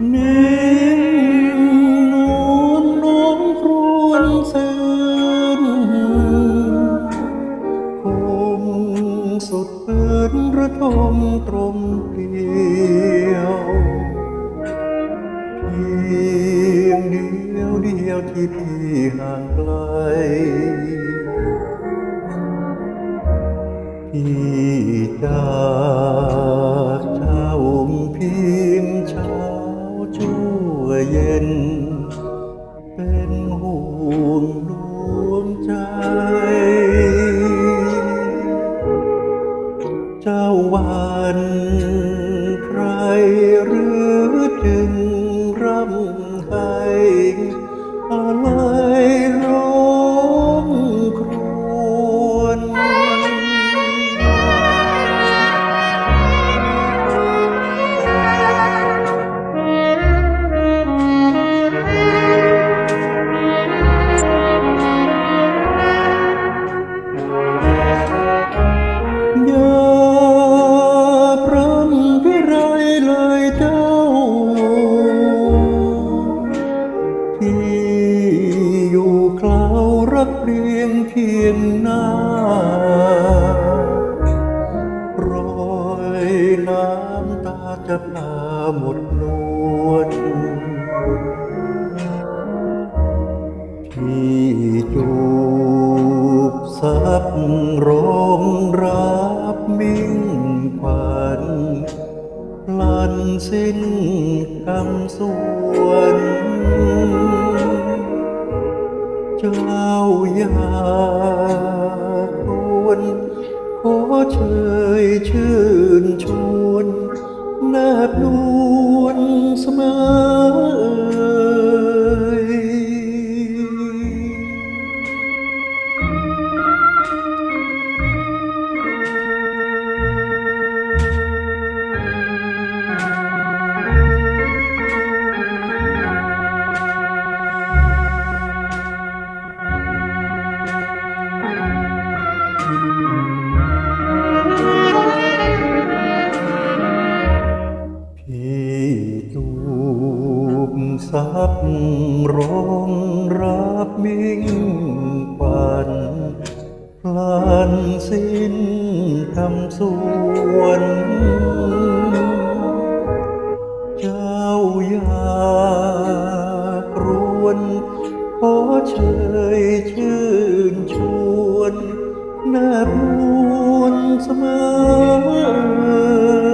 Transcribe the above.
สุดเปืนระทมตรงเปลี่ยวเพียงเดียวเดียวที่พี่ห่างไกลพี่จากเจ้าเพียงเช้าชั่ว เย็น เป็นห่วงดวงใจ เจ้าวันใครหรือจึงร่ำไห้ ยาพรำพิไรเลยเจ้า ที่อยู่คลาวรักเรียงเคียงหน้ารอยน้ำตาจะพาหมดนวลที่จูบซับร้องรับ มิ่งขวัญพลันสิ้นกำส่วนเจ้าอย่าครวญขอเชยชื่นชม ซับรองรับมิ่งควันพลันสิ้นคำส่วน เจ้าอยากรวนขอเชยชื่นชวนแนบนวลเสมอ